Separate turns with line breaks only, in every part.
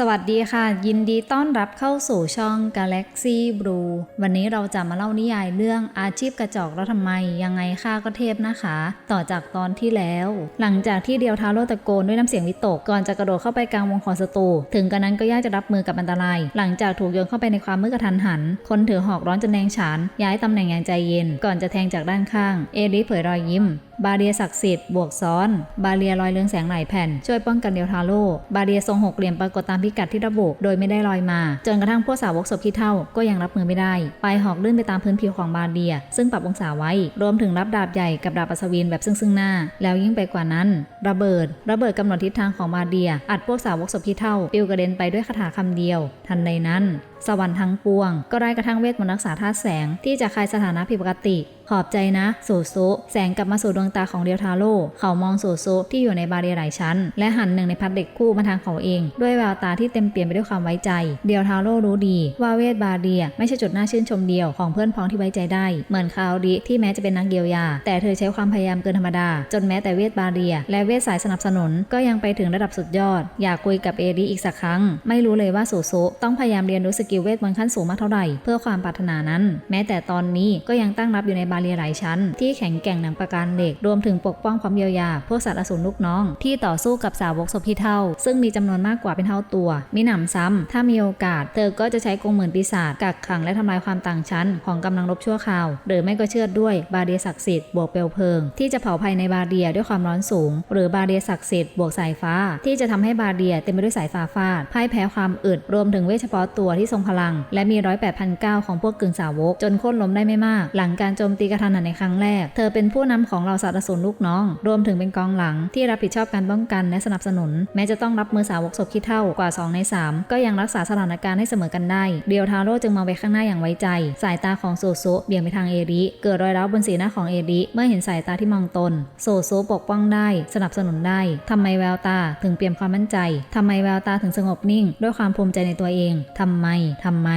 สวัสดีค่ะ ยินดีต้อนรับเข้าสู่ช่อง Galaxy Blue วันนี้เราจะมาเล่านิยายเรื่องอาชีพกระจอกแล้วทำไม ยังไงข้าก็เทพนะคะ ต่อจากตอนที่แล้ว หลังจากที่เดียวทาโร่ตะโกนด้วยน้ำเสียงวิตก ก่อนจะกระโดดเข้าไปกลางวงของศัตรูถึงกระนั้นก็ยากจะรับมือกับอันตราย หลังจากถูกโยนเข้าไปในความมืดกระทันหัน คนถือหอกร้อนจนแดงฉาน ย้ายตำแหน่งอย่างใจเย็น ก่อนจะแทงจากด้านข้าง เอริเผยรอยยิ้มบาเรียศักดิ์สิทธิ์บวกซ้อน บาเรียลอยเรืองแสงหลายแผ่น ช่วยป้องกันเดียวทาโร่บาเรียทรงหกเหลี่ยมปรากฏตามพิกัดที่ระบุโดยไม่ได้ลอยมา จนกระทั่งพวกสาวกศพขี้เท่าก็ยังรับมือไม่ได้ ปลายหอกลื่นไปตามพื้นผิวของบาเรีย ซึ่งปรับองศาไว้ รวมถึงรับดาบใหญ่กับดาบอัศวินแบบซึ่งซึ่งหน้า แล้วยิ่งไปกว่านั้น ระเบิด ระเบิดกำหนดทิศทางของบาเรีย อัดพวกสาวกศพขี้เท่าปลิวกระเด็นไปด้วยคาถาคำเดียว ทันใดนั้น สวรรค์ทั้งปวง ก็ได้กระทั่งเวทมนต์รักษาธาตุแสง ที่จะคลายสถานะผิดปกติ ขอบใจนะ สูซุแสงกลับมาสู่ดวงตาของเดียวทาโร่เขามองสูซุที่อยู่ในบาเรียหลายชั้น และหันหนึ่งในพัดเด็กคู่มาทางเขาเอง ด้วยแววตาที่เต็มเปี่ยมไปด้วยความไว้ใจ เดียวทาโร่รู้ดี ว่าเวทบาเรียไม่ใช่จุดน่าชื่นชมเดียวของเพื่อนพ้องที่ไว้ใจได้ เหมือนคาวดิที่แม้จะเป็นนักเยียวยา แต่เธอใช้ความพยายามเกินธรรมดา จนแม้แต่เวทบาเรีย และเวทสายสนับสนุนก็ยังไปถึงระดับสุดยอด อยากคุยกับเอริอีกสักครั้ง ไม่รู้เลยว่าสูซุต้องพยายามเรียนรู้สกิลเวทมนขั้นสูงมากเท่าไหร่เพื่อความปรารถนานั้น แม้แต่ตอนนี้ก็ยังตั้งรับอยู่ในบาเรียหลายชั้น ที่แข็งแกร่งหนังประการเหล็กรวมถึงปกป้องความเยียวยาพวกสัตว์อสูรลูกน้อง ที่ต่อสู้กับสาวกศพที่เท่า ซึ่งมีจำนวนมากกว่าเป็นเท่าตัวมิหนำซ้ำถ้ามีโอกาส เธอก็จะใช้กรงหมื่นปีศาจกักขังและทำลายความต่างชั้น ของกำลังรบชั่วคราว หรือไม่ก็เชื่อดด้วยบาเรียศักดิ์สิทธิ์บวกเปลวเพลิง ที่จะเผาภายในบาเรียด้วยความร้อนสูง หรือบาเรียศักดิ์สิทธิ์บวกสายฟ้า ที่จะทำให้บาเรียเต็มไปด้วยสายฟ้าฟาดพ่ายแพ้ความอึดรวมถึงเวทเฉพาะตัวที่ทรงพลัง และมีร้อยแปดพันเก้าของพวกกึ่งสาวก จนโค่นล้มได้ไม่มาก หลังการโจมตีกระทันหันในครั้งแรก เธอเป็นผู้นำของเหล่าสัตว์อสูรลูกน้อง รวมถึงเป็นกองหลังที่รับผิดชอบการป้องกันและสนับสนุน แม้จะต้องรับมือสาวกศพขี้เท่ากว่า 2 ใน 3 ก็ยังรักษาสถานการณ์ให้เสมอกันได้ เดียวทาโร่จึงมองไปข้างหน้าอย่างไว้ใจ สายตาของโซโซเบี่ยงไปทางเอริเกิดรอยร้าวบนสีหน้าของเอริเมื่อเห็นสายตาที่มองตน โซโซปกป้องได้ สนับสนุนได้ทำไมแววตาถึงเปี่ยมความมั่นใจทำไมแววตาถึงสงบนิ่ง ด้วยความภูมิใจในตัวเองทำไมทำไม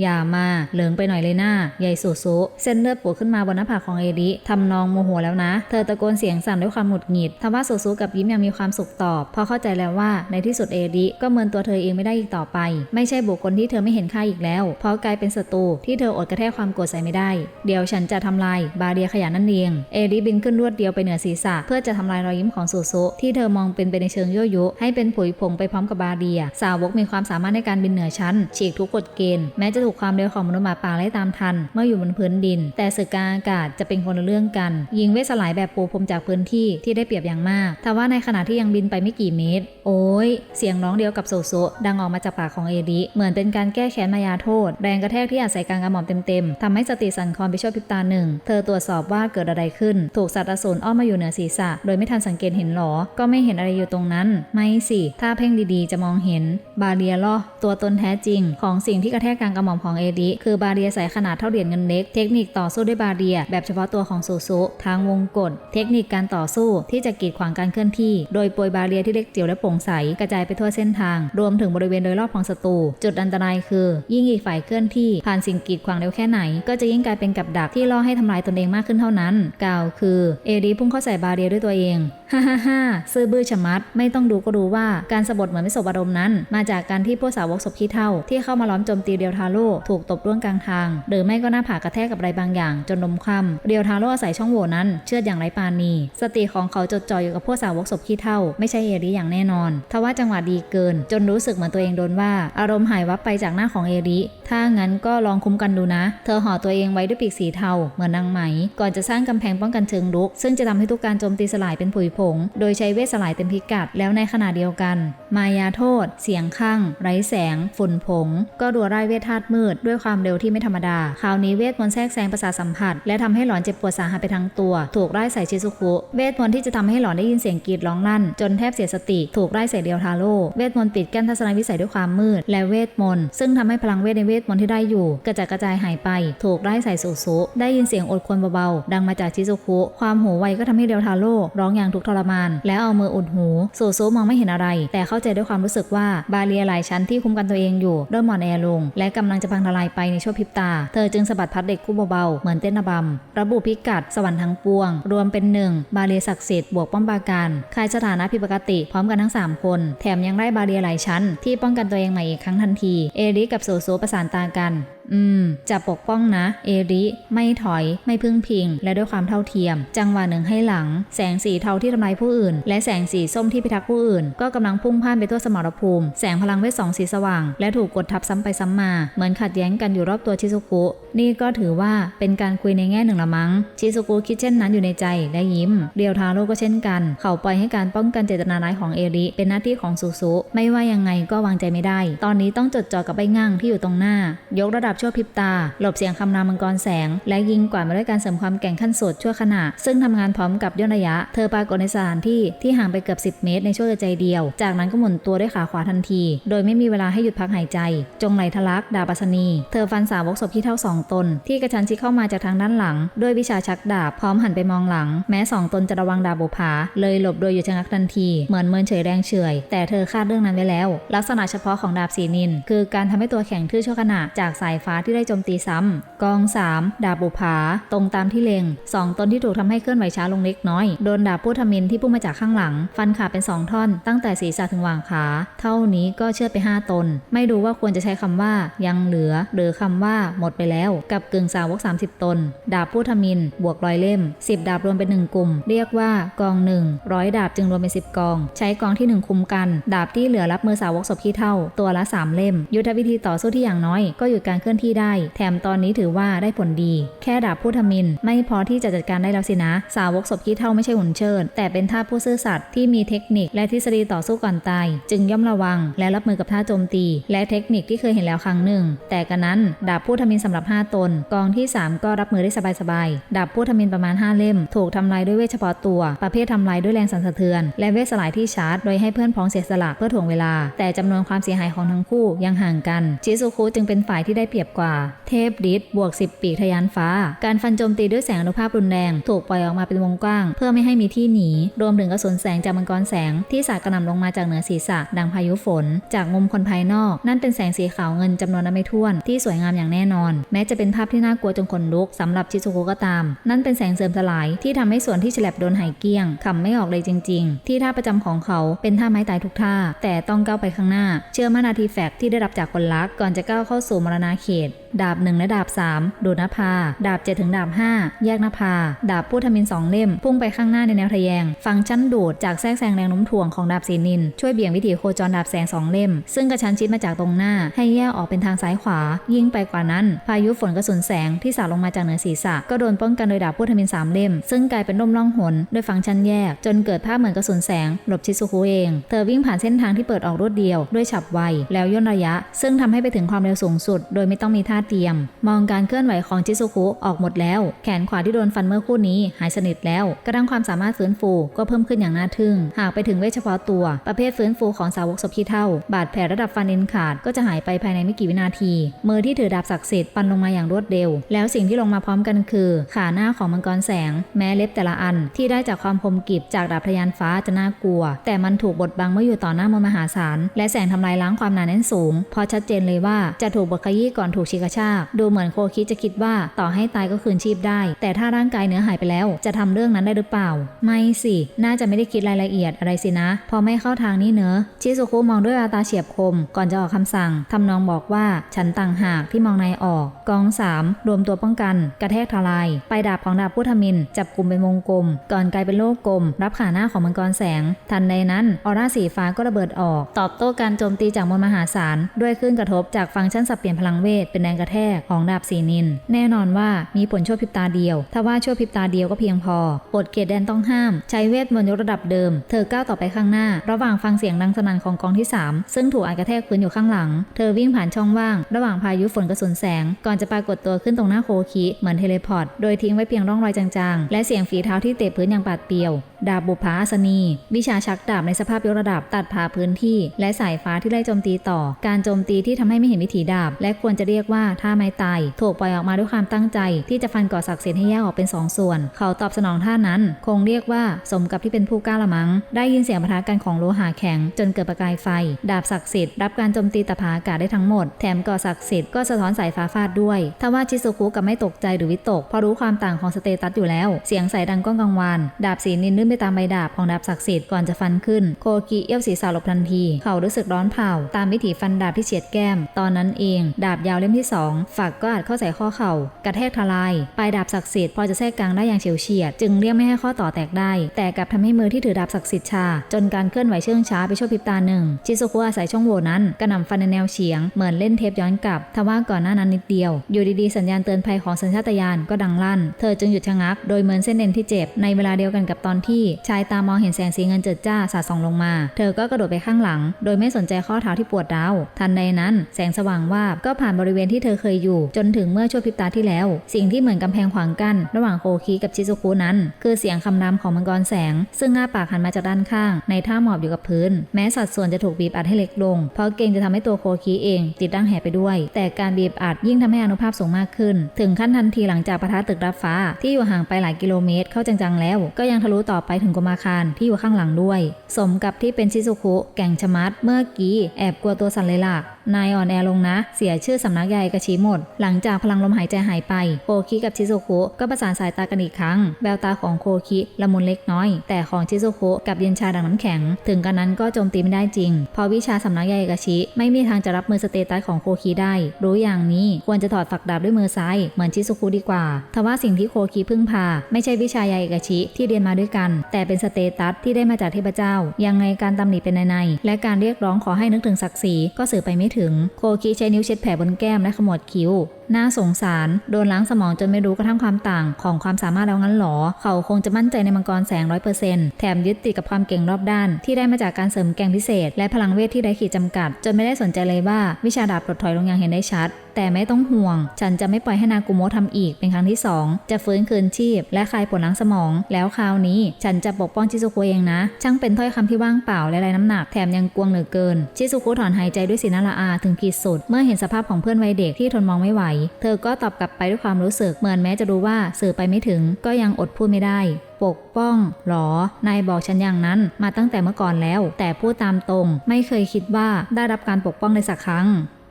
อย่ามา เหลิงไปหน่อยเลยหน้าใหญ่สุสุเส้นเลือดปูดขึ้นมาบนหน้าผากของเอริทำนองโมโหแล้วนะ เธอตะโกนเสียงสั่นด้วยความหงุดหงิดทว่าสุสุกับยิ้มยังมีความสุขตอบ เพราะเข้าใจแล้วว่าในที่สุดเอริก็เมินตัวเธอเองไม่ได้อีกต่อไป ไม่ใช่บุคคลที่เธอไม่เห็นค่าอีกแล้ว เพราะกลายเป็นศัตรูที่เธออดกระแทกความโกรธใส่ไม่ได้ เดี๋ยวฉันจะทำลายบาเรียขยะนั่นเอง เอริบินขึ้นรวดเดียวไปเหนือศีรษะ เพื่อจะทำลายรอยยิ้มของสุสุที่เธอมองเป็นไปในเชิงยั่วยุให้เป็นผุยผงไปพร้อมกับบาเรีย สาวกมีความสามารถในการบินเหนือชั้นฉีกทุกกฎเกณฑ์แม้จะถูกความเร็วของมนุษย์หมาป่าไล่ตามทัน เมื่ออยู่บนพื้นดิน แต่ศึกกลางอากาศจะเป็นคนละเรื่องกัน ยิงเวสลายแบบปูพรมจากพื้นที่ที่ได้เปรียบอย่างมากทว่าในขณะที่ยังบินไปไม่กี่เมตร โอ้ย เสียงร้องเดียวกับโซโซดังออกมาจากปากของเอริเหมือนเป็นการแก้แค้นมายาโทษ แรงกระแทกที่อาศัยกลางกระหม่อมเต็มๆทำให้สติสั่นคลอนไปชั่วพริบตาหนึ่ง เธอตรวจสอบว่าเกิดอะไรขึ้น ถูกสัตว์อสูรอ้อมมาอยู่เหนือศีรษะ โดยไม่ทันสังเกตเห็นหรอ ก็ไม่เห็นอะไรอยู่ตรงนั้น ไม่สิ ถ้าเพ่งดีๆ จะมองเห็น บาเรียล่อตัวตนแท้จริงของสิ่งที่กระแทกกลางกระหม่อมของเอริคือบาเรียสายขนาดเท่าเหรียญเงินเล็ก เทคนิคต่อสู้ด้วยบาเรีย แบบเฉพาะตัวของซโซทางวงกฏเทคนิคการต่อสู้ที่จะกีดขวางการเคลื่อนที่ โดยโปรยบาเรียที่เล็กจิ๋วและโปร่งใสกระจายไปทั่วเส้นทาง รวมถึงบริเวณโดยรอบของศัตรูจุดอันตรายคือ ยิ่งอีกฝ่ายเคลื่อนที่ผ่านสิ่งกีดขวางเร็วแค่ไหน ก็จะยิ่งกลายเป็นกับดักที่ล่อให้ทำลายตนเองมากขึ้นเท่านั้น กล่าวคือเอริพุ่งเข้าใส่บาเรียด้วยตัวเองฮ่าฮ่าฮ่าซื่อบื้อชะมัด ไม่ต้องดูก็รู้ว่าการสะบดเหมือนไม่สบอารมณ์นั้น มาจากการที่พวกสาวกศพขี้เท่าที่เข้ามาล้อมโจมตีเดียวทาโร่ถูกตบร่วงกลางทาง หรือไม่ก็หน้าผากกระแทกกับอะไรบางอย่าง จนลมคว่ำเดียวทาโร่อาศัยช่องโหว่นั้น เชื่อดอย่างไรปานี สติของเขาจดจ่ออยู่กับพวกสาวกศพขี้เท่า ไม่ใช่เอริอย่างแน่นอน ทว่าจังหวะดีเกิน จนรู้สึกเหมือนตัวเองโดนว่า อารมณ์หายวับไปจากหน้าของเอริ ถ้างั้นก็ลองคุ้มกันดูนะ เธอห่อตัวเองไว้ด้วยปีกสีเทาเหมือนนางไหม ก่อนจะสร้างกำแพงป้องกันเชิงรุก ซึ่งจะทำให้ทุกการโจมตีสลายเป็นผุยผง โดยใช้เวทสลายเต็มพิกัด แล้วในขณะเดียวกัน มายาโทษ เสียงข้าง ไร้แสง ฝุ่นผง ก็รัวไล่เวทธาตุมืดด้วยความเร็วที่ไม่ธรรมดา คราวนี้เวทมนต์แทรกแซงประสาทสัมผัส และทำให้หลอนเจ็บปวดสาหัสไปทั้งตัว ถูกไล่ใส่ชิซุคุเวทมนต์ที่จะทำให้หลอนได้ยินเสียงกรีดร้องลั่น จนแทบเสียสติ ถูกไล่ใส่เดียวทาโร่เวทมนต์ปิดกั้นทัศนวิสัยด้วยความมืด และเวทมนต์ซึ่งทำให้พลังเวทในเวทมนต์ที่ได้อยู่ กระจัดกระจายหายไป ถูกไล่ใส่สุสุได้ยินเสียงอดควรเบาๆดังมาจากชิซุคุความหูไวก็ทำให้เดียวทาโร่ร้องอย่างทุกข์ทรมาน แล้วเอามืออุดหูสุสุมองไม่เห็นอะไร แต่เข้าใจด้วยความรู้สึกว่าบาเรียหลายชั้นที่คุ้มกันตัวเองอยู่เริ่มหมอนแอลง และกำลังจะพังทลายไปในชั่วพริบตา เธอจึงสะบัดพัดเด็กคู่เบาๆ เหมือนเต้นระบควาระบุพิกัดสวรรค์ทั้งปวง รวมเป็นหนึ่งบาเรียศักดิ์สิทธิ์บวกป้อมปราการคลายสถานะผิดปกติพร้อมกันทั้ง 3 คน แถมยังได้บาเรียหลายชั้น ที่ป้องกันตัวเองใหม่อีกครั้งทันที เอริกับโซโซประสานตากัน อืม จะปกป้องนะ เอริ ไม่ถอย ไม่พึ่งพิง และด้วยความเท่าเทียม จังหวะหนึ่งให้หลัง แสงสีเทาที่ทำลายผู้อื่น และแสงสีส้มที่พิทักษ์ผู้อื่น ก็กำลังพุ่งพ่านไปทั่วสมรภูมิ แสงพลังเวทสองสีสว่าง และถูกกดทับซ้ำไปซ้ำมา เหมือนขัดแย้งกันอยู่รอบตัวชิซุกุ นี่ก็ถือว่าเป็นการคุยในแง่หนึ่งละมั้ง ชิซุกุคิดเช่นนั้นอยู่ในใจและยิ้ม เรียวทาโร่ก็เช่นกัน เขาปล่อยให้การป้องกันเจตนาร้ายของเอริ เป็นหน้าที่ของซูซุ ไม่ว่ายังไงก็วางใจไม่ได้ ตอนนี้ต้องจดจ่อกับใบง่างที่อยู่ตรงหน้า ยกระดับชั่วพริบตา หลบเสียงคำรามมังกรแสง และยิงกวามาด้วยการเสริมความแก่งขั้นสุดชั่วขณะ ซึ่งทำงานพร้อมกับย่นระยะ เธอปรากฏในสถานที่ที่ห่างไปเกือบ10 เมตร ในช่วงใจเดียว จากนั้นก็หมุนตัวด้วยขาขวาทันที โดยไม่มีเวลาให้หยุดพักหายใจ จงไหลทะลักดาบปัสนี เธอฟันสาวกศพที่เท่าสองตน ที่กระชันชิดเข้ามาจากทางด้านหลัง ด้วยวิชาชักดาบพร้อมหันไปมองหลัง แม้สองตนจะระวังดาบบุผาเลยหลบโดยหยุดชะงักทันทีเหมือนเมินเฉยแรงเฉยแต่เธอคาดเรื่องนั้นไว้แล้ว ลักษณะเฉพาะของดาบสีนิน คือการทำให้ตัวแข็งทื่อชั่วขณะจากสายฟ้าที่ได้โจมตีซ้ำกอง 3 ดาบบุผาตรงตามที่เลงสองตนที่ถูกทำให้เคลื่อนไหวช้าลงเล็กน้อยโดนดาบพุทธมินที่พุ่งมาจากข้างหลัง ฟันขาดเป็นสองท่อน ตั้งแต่ศีรษะถึงหว่างขา เท่านี้ก็เชื่อดไป 5 ตน ไม่รู้ว่าควรจะใช้คำว่ายังเหลือ หรือคำว่าหมดไปแล้วกับกึ่งสาวก 30 ตน ดาบพุทธมิน บวกร้อยเล่ม 10 ดาบรวมเป็น 1 กลุ่ม เรียกว่ากองหนึ่งร้อยดาบจึงรวมเป็น 10 กอง ใช้กองที่ 1 คุมกัน ดาบที่เหลือรับมือสาวกศพขี้เท่า ตัวละ 3 เล่ม ยุทธวิธีต่อสู้ที่อย่างน้อย ก็หยุดการเคลื่อนที่ได้ แถมตอนนี้ถือว่าได้ผลดี แค่ดาบพุทธมิน ไม่พอที่จะจัดการได้แล้วสินะ สาวกศพขี้เท่าไม่ใช่หุ่นเชิดแต่เป็นท่าผู้ซื่อสัตย์ที่มีเทคนิคและทฤษฎีต่อสู้ก่อนตาย จึงย่อมระวัง และรับมือกับท่าโจมตี และเทคนิคที่เคยเห็นแล้วครั้งหนึ่ง แต่กันนั้นดาบพุทมินสำหรับ5ตน กองที่ 3 ก็รับมือได้สบายๆดาบพุทธมินประมาณ 5 เล่ม ถูกทำลายด้วยเวทเฉพาะตัว ประเภททำลายด้วยแรงสั่นสะเทือน และเวทสลายที่ชาร์จ โดยให้เพื่อนพ้องเสียสละเพื่อถ่วงเวลา แต่จำนวนความเสียหายของทั้งคู่ยังห่างกัน ชิซุคุจึงเป็นฝ่ายที่ได้เปรียบกว่า เทพดิษบวก 10 ปีกทะยานฟ้า การฟันโจมตีด้วยแสงอนุภาพรุนแรง ถูกปล่อยออกมาเป็นวงกว้าง เพื่อไม่ให้มีที่หนี รวมถึงกระสุนแสงจากมังกรแสงที่สาดกระหน่ำลงมาจากเหนือศีรษะ ดังพายุฝน จากมุมคนภายนอก นั่นเป็นแสงสีขาวเงินจำนวนนับไม่ถ้วนที่สวยงามอย่างแน่นอน แม้จะเป็นภาพที่น่ากลัวจนขนลุกสำหรับชิซุคุก็ตาม นั่นเป็นแสงเสริมสลายที่ทำให้ส่วนที่ฉลับโดนหายเกี้ยงขำไม่ออกเลยจริง ๆ ที่ท่าประจำของเขาเป็นท่าไม้ตายทุกท่า แต่ต้องก้าวไปข้างหน้า เชื่อมั่นอาทีแฟกที่ได้รับจากคนรักก่อนจะก้าวเข้าสู่มรณาเขต ดาบหนึ่งและดาบ3ดูดนภา ดาบ 7 ถึงดาบ 5 แยกนภา ดาบพุทธมิน2เล่ม พุ่งไปข้างหน้าในแนวทะแยง ฟังชั้นดูดจากแทรกแซงแรงโน้มถ่วงของดาบสีนิน ช่วยเบี่ยงวิถีโคจรดาบแสง2เล่ม ซึ่งกระชั้นชิดมาจากตรงหน้า ให้แยกออกเป็นทางซ้ายขวา ยิ่งไปกว่านั้น พายุฝนกระสุนแสงที่สาดลงมาจากเหนือศีรษะ ก็โดนป้องกันโดยดาบพุทธมิน3เล่ม ซึ่งกลายเป็นร่มล่องหนโดยฟังชั้นแยก จนเกิดภาพเหมือนกระสุนแสงหลบชิซุคุเอง เธอวิ่งผ่านเส้นทางที่เปิดออกรวดเดียว ด้วยฉับไวแล้วย่นระยะ ซึ่งทำให้ไปถึงความเร็วสูงสุด โดยไม่ต้องมีท่าเตียม มองการเคลื่อนไหวของชิซุคุออกหมดแล้ว แขนขวาที่โดนฟันเมื่อคู่นี้หายสนิทแล้ว กระทั่งความสามารถฟื้นฟูก็เพิ่มขึ้นอย่างน่าทึ่ง หากไปถึงเวชเฉพาะตัว ประเภทฟื้นฟูของสาวกศพขี้เท่า บาดแผลระดับฟันเอ็นขาดก็จะหายไปภายในไม่กี่วินาที มือที่ถือดาบศักดิ์สิทธิ์ปันลงมาอย่างรวดเร็ว แล้วสิ่งที่ลงมาพร้อมกันคือ ขาหน้าของมังกรแสง แม้เล็บแต่ละอันที่ได้จากความคมกริบจากดาบพยานฟ้าจะน่ากลัว แต่มันถูกบดบังเมื่ออยู่ต่อหน้ามวลมหาศาลและแสงทำลายล้างความหนาแน่นสูง พอชัดเจนเลยว่าจะถูกบดขยี้ก่อนถูกชิกระชาก ดูเหมือนโคคิจะคิดว่าต่อให้ตายก็คืนชีพได้ แต่ถ้าร่างกายเนื้อหายไปแล้ว จะทำเรื่องนั้นได้หรือเปล่า ไม่สิ น่าจะไม่ได้คิดรายละเอียดอะไรสินะ พอไม่เข้าทางนี่เนอะชิซุคุมองด้วยอาตาเฉียบคม ก่อนจะออกคำสั่งทำนองบอกว่าฉันต่างหากที่มองนายออก กองสามรวมตัวป้องกัน กระแทกทลาย ไปดาบของดาบพุทธมิน จับกลุ่มเป็นวงกลม ก่อนกลายเป็นโลกกลม รับขาหน้าของมังกรแสง ทันใดนั้นออร่าสีฟ้าก็ระเบิดออก ตอบโต้การโจมตีจากมวลมหาศาลด้วยคลื่นกระทบจากฟังก์ชันสับเปลี่ยนพลังเวทเป็นแรงกระแทกของดาบสีนิน แน่นอนว่ามีผลชั่วพริบตาเดียว ถ้าว่าชั่วพริบตาเดียวก็เพียงพอกฎเกตแดนต้องห้าม ใช้เวทมนต์ระดับเดิม เธอก้าวต่อไปข้างหน้า ระหว่างฟังเสียงดังสนั่นของกองที่ 3 ซึ่งถูกอัดกระแทกพื้นอยู่ข้างหลัง เธอวิ่งผ่านช่องว่าง ระหว่างพายุฝนกระสุนแสง ก่อนจะปรากฏตัวขึ้นตรงหน้าโคคิเหมือนเทเลพอร์ต โดยทิ้งไว้เพียงร่องรอยจางๆ และเสียงฝีเท้าที่เตะพื้นอย่างปาดเปียว ดาบบุพภาอัศนี วิชาชักดาบในสภาพยกระดับตัดผ่าพื้นที่ และสายฟ้าที่ไล่โจมตีต่อ การโจมตีที่ทำให้ไม่เห็นวิถีดาบ และควรจะเรียกว่าท่าไม้ตายถูกปล่อยออกมาด้วยความตั้งใจ ที่จะฟันก่อศักดิ์สิทธิ์ให้แยกออกเป็นสองส่วน เขาตอบสนองท่านั้น คงเรียกว่าสมกับที่เป็นผู้กล้าละมัง้ง ได้ยินเสียงปะทะกันของโลหะแข็ง จนเกิดประกายไฟ ดาบศักดิ์สิทธิ์รับการโจมตีตะผาอากาศได้ทั้งหมด แถมก่อศักดิ์สิทธิ์ก็สะท้อนสายฟ้าฟาดด้วยทว่าชิซุคุกับไม่ตกใจหรือวิตกเพราะรู้ความต่างของสเตตัสอยู่แล้ว เสียงใสดังก้องกังวาน ดาบสีนินลื่นไปตามใบดาบของดาบศักดิ์สิทธิ์ก่อนจะฟันขึ้น โคกิเอี้ยวศีรษะหลบทันที เขารู้สึกร้อนเผาตามวิถีฟันดาบที่เฉียดแก้ม ตอนนั้นเอง ดาบยาวเล่มที่สองฝักก็อาจเข้าใส่ข้อเข่า กระแทกทลาย ปลายดาบศักดิ์สิทธิ์พอจะแทรกกลางได้อย่างเฉียวเฉียด จึงเลี่ยงไม่ให้ข้อต่อแตกได้ แต่กลับทำให้มือที่ถือดาบศักดิ์สิทธิ์ชา จนการเคลื่อนไหวเชื่องช้าไปชั่วพริบตาหนึ่ง ชิซุคุอาศัยช่องโหว่นั้นกระหน่ำฟันในแนวเฉียง เหมือนเล่นเทปย้อนกลับทว่าก่อนหน้านั้นนิดเดียว อยู่ดีๆสัญญาณเตือนภัยของสัญชาตญาณก็ดังลั่น เธอจึงหยุดชะงัก โดยเหมือนเส้นเอ็นที่เจ็บในเวลาเดียวกันกับตอนที่ชายตามองเห็นแสงสีเงินเจิดจ้าสาดส่องลงมา เธอก็กระโดดไปข้างหลัง โดยไม่สนใจข้อเท้าที่ปวดร้าวทันใดนั้น แสงสว่างวาบก็ผ่านบริเวณที่เธอเคยอยู่ จนถึงเมื่อชั่วพริบตาที่แล้ว สิ่งที่เหมือนกำแพงขวางกั้นระหว่างโคคิกับชิซุคุนั้น คือเสียงคำรามของมังกรแสง ซึ่งอ้าปากหันมาจากด้านข้าง ในท่าหมอบอยู่กับพื้น แม้สัดส่วนจะถูกบีบอัดให้เล็กลง เพราะเกรงจะทำให้ตัวโคคิเองติดดั้งแหไปด้วย แต่การบีบอัดยิ่งทำให้อนุภาพสูงมากขึ้น ถึงขั้นทันทีหลังจากปะทะตึกรับฟ้าที่อยู่ห่างไปหลายกิโลเมตรเข้าจังๆแล้ว ก็ยังทะลุต่อไปถึงกุมาคารที่อยู่ข้างหลังด้วย สมกับที่เป็นชิซุคุแก่งชมัดเมื่อกี้แอบกลัวตัวสันเลยล่ะ นายอ่อนแอลงนะ เสียชื่อสำนักใหญ่กระชี้หมด หลังจากพลังลมหายใจหายไป โคคิกับชิโซคุก็ประสานสายตากันอีกครั้ง แววตาของโคคิละมุนเล็กน้อย แต่ของชิโซคุกับเย็นชาดังน้ำแข็ง ถึงกันนั้นก็โจมตีไม่ได้จริงเพราะวิชาสำนักใหญ่กระชิไม่มีทางจะรับมือสเตตัสของโคคิได้ รู้อย่างนี้ควรจะถอดฝักดาบด้วยมือซ้าย เหมือนชิโซคุดีกว่า ทว่าสิ่งที่โคคิพึ่งพา ไม่ใช่วิชาใหญ่กระชิที่เรียนมาด้วยกัน แต่เป็นสเตตัสที่ได้มาจากเทพเจ้า ยังไงการตำหนิเป็นในในๆและการเรียกร้องขอให้นึกถึงศักดิ์ศรีก็สื่อไปไม่ถึงโคคิใช้นิ้วเช็ดแผลบนแก้มและขมวดคิ้วน่าสงสาร โดนล้างสมองจนไม่รู้กระทั่งความต่างของความสามารถแล้วงั้นหรอ เขาคงจะมั่นใจในมังกรแสงร้อยเปอร์เซ็นต์แถมยึดติดกับความเก่งรอบด้าน ที่ได้มาจากการเสริมแกงพิเศษ และพลังเวทที่ได้ขีดจำกัด จนไม่ได้สนใจเลยว่าวิชาดาบปลดถอยลงอย่างเห็นได้ชัด แต่ไม่ต้องห่วง ฉันจะไม่ปล่อยให้นากุโมะทำอีกเป็นครั้งที่สองจะฟื้นคืนชีพ และคลายผลล้างสมอง แล้วคราวนี้ฉันจะปกป้องชิซุคุเองนะ ช่างเป็นถ้อยคำที่ว่างเปล่าและไร้น้ำหนักแถมยังกวงเหลือเกิน ชิซุคุถอนหายใจด้วยสีหน้าละอาถึงขีดสุด เมื่อเห็นสภาพของเพื่อนวัยเด็กที่ทนมองไม่ไหวเธอก็ตอบกลับไปด้วยความรู้สึกเหมือนแม้จะรู้ว่าสื่อไปไม่ถึงก็ยังอดพูดไม่ได้ ปกป้องหรอ นายบอกฉันอย่างนั้นมาตั้งแต่เมื่อก่อนแล้ว แต่พูดตามตรง ไม่เคยคิดว่าได้รับการปกป้องในสักครั้ง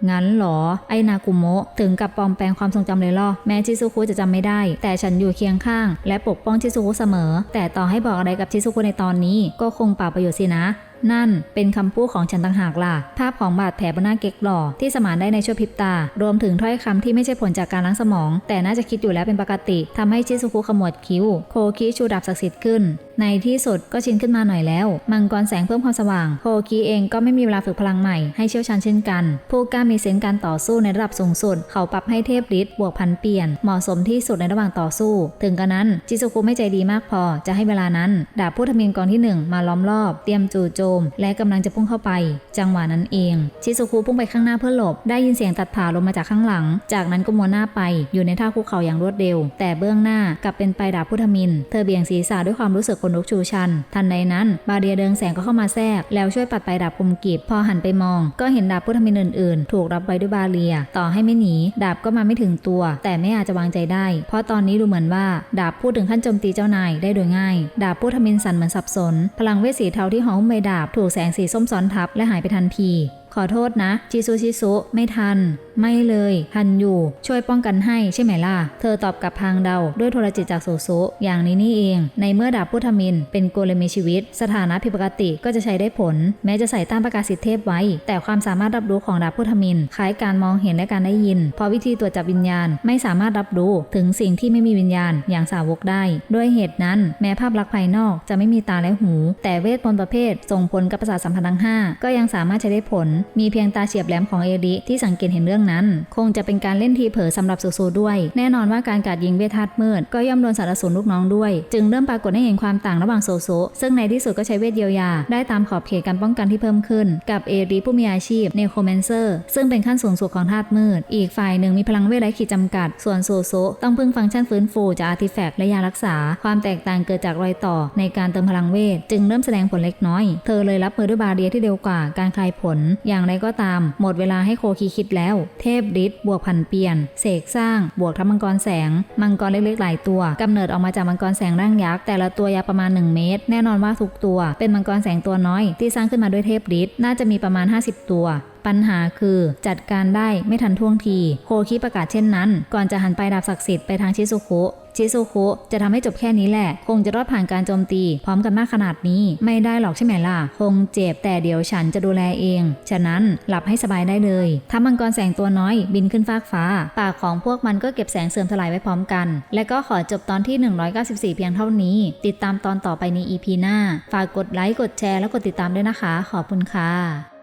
งั้นหรอ ไอนากุโมะถึงกับปลอมแปลงความทรงจำเลยล่อแม้ชิซุคุจะจำไม่ได้ แต่ฉันอยู่เคียงข้าง และปกป้องชิซุคุเสมอ แต่ต่อให้บอกอะไรกับชิซุคุในตอนนี้ ก็คงเปล่าประโยชน์สินะ นั่นเป็นคำพูดของฉันต่างหากล่ะ ภาพของบาดแผลบนหน้าเก๊กหล่อที่สมานได้ในชั่วพริบตา รวมถึงถ้อยคำที่ไม่ใช่ผลจากการล้างสมอง แต่น่าจะคิดอยู่แล้วเป็นปกติทำให้ชิซุคุขมวดคิ้ว โคคิชูดับศักดิ์สิทธิ์ขึ้นในที่สุดก็ชินขึ้นมาหน่อยแล้ว มังกรแสงเพิ่มความสว่างโคคิเองก็ไม่มีเวลาฝึกพลังใหม่ให้เชี่ยวชาญเช่นกัน ผู้กล้ามีเซนส์การต่อสู้ในระดับสูงสุด เขาปรับให้เทพฤทธิ์บวกพันเปลี่ยน เหมาะสมที่สุดในระหว่างต่อสู้ ถึงกระนั้นจิซุคุไม่ใจดีมากพอจะให้เวลานั้น ดาบผู้ทมินกองที่หนึ่งมาล้อมรอบ เตรียมจู่โจม และกำลังจะพุ่งเข้าไป จังหวะนั้นเอง ชิซุคุพุ่งไปข้างหน้าเพื่อหลบ ได้ยินเสียงตัดผ่าลงมาจากข้างหลัง จากนั้นก็มัวหน้าไป อยู่ในท่าคุกเข่าอย่างรวดเร็ว แต่เบื้องหน้ากลับเป็นไปดาบพุทธมิน เธอเบี่ยงศีรษะด้วยความรู้สึกขนกชูชัน ทันใดนั้นบาเดียเดิงแสงก็เข้ามาแทรก แล้วช่วยปัดไปดาบคมกีบพอหันไปมอง ก็เห็นดาบพุทธมินอื่นๆ ถูกรับไว้ด้วยบาเรีย ต่อให้ไม่หนี ดาบก็มาไม่ถึงตัว แต่ไม่อาจจะวางใจได้ เพราะตอนนี้ดูเหมือนว่า ดาบพูดถึงขั้นโจมตีเจ้านายได้โดยง่าย ดาบพุทธมินสั่นเหมือนสับสน พลังเวทสีเทาที่ห่อหุ้มใบดาบถูกแสงสีส้มซ้อนทับและหายไปทันทีขอโทษนะชิซุชิซุไม่ทัน ไม่เลยทันอยู่ช่วยป้องกันให้ใช่ไหมล่ะ เธอตอบกับพางเดาด้วยโทรจิตจากโซโซอย่างนี้นี่เอง ในเมื่อดาบพุทธมิน เป็นโกเลมีชีวิต สถานะผิดปกติก็จะใช้ได้ผล แม้จะใส่ต้านประกาศสิทธิเทพไว้ แต่ความสามารถรับรู้ของดาบพุทธมินคล้ายการมองเห็นและการได้ยินเพราะวิธีตรวจจับวิญญาณไม่สามารถรับรู้ถึงสิ่งที่ไม่มีวิญญาณอย่างสาวกได้ ด้วยเหตุนั้น แม้ภาพลักษณ์ภายนอกจะไม่มีตาและหู แต่เวทมนต์ประเภทส่งผลกับประสาทสัมผัสทั้งห้าก็ยังสามารถใช้ได้ผล มีเพียงตาเฉียบแหลมของเอริที่สังเกตเห็นเรื่องนั้น คงจะเป็นการเล่นทีเผลอสำหรับโซโซด้วย แน่นอนว่าการกัดยิงเวทธาตุมืด ก็ย่อมโดนสารสูรลูกน้องด้วย จึงเริ่มปรากฏให้เห็นความต่างระหว่างโซโซซึ่งในที่สุดก็ใช้เวทเยียวยา ได้ตามขอบเขตการป้องกันที่เพิ่มขึ้น กับเอริผู้มีอาชีพเนโครแมนเซอร์ซึ่งเป็นขั้นสูงสุดของธาตุมืด อีกฝ่ายหนึ่งมีพลังเวทไร้ขีดจำกัด ส่วนโซโซต้องพึ่งฟังก์ชันฟื้นฟูจากอาร์ติแฟกต์และยารักษา ความแตกต่างเกิดจากรอยต่อในการเติมพลังเวท จึงเริ่มแสดงผลเล็กน้อย เธอเลยรับมือด้วยบาเรียที่เร็วกว่าการคลายผล อย่างไรก็ตาม หมดเวลาให้โคคีคิดแล้วเทพฤทธิ์บวกผันเปลี่ยน เสกสร้าง บวกทัพมังกรแสง มังกรเล็กๆหลายตัวกำเนิดออกมาจากมังกรแสงร่างยักษ์แต่ละตัวยาวประมาณ 1 เมตร แน่นอนว่าทุกตัว เป็นมังกรแสงตัวน้อย ที่สร้างขึ้นมาด้วยเทพฤทธิ์น่าจะมีประมาณ 50 ตัวปัญหาคือจัดการได้ไม่ทันท่วงที โคคิประกาศเช่นนั้น ก่อนจะหันไปดาบศักดิ์สิทธิ์ไปทางชิซุคุ ชิซุคุจะทำให้จบแค่นี้แหละ คงจะรอดผ่านการโจมตี พร้อมกันมากขนาดนี้ ไม่ได้หรอกใช่ไหมล่ะ คงเจ็บแต่เดี๋ยวฉันจะดูแลเอง ฉะนั้นหลับให้สบายได้เลยถ้ามังกรแสงตัวน้อยบินขึ้นฟากฟ้า ปากของพวกมันก็เก็บแสงเสื่อมสลายไว้พร้อมกัน และก็ขอจบตอนที่ 194 เพียงเท่านี้ ติดตามตอนต่อไปใน EP หน้า ฝากกดไลค์ กดแชร์ และกดติดตามด้วยนะคะ ขอบคุณค่ะ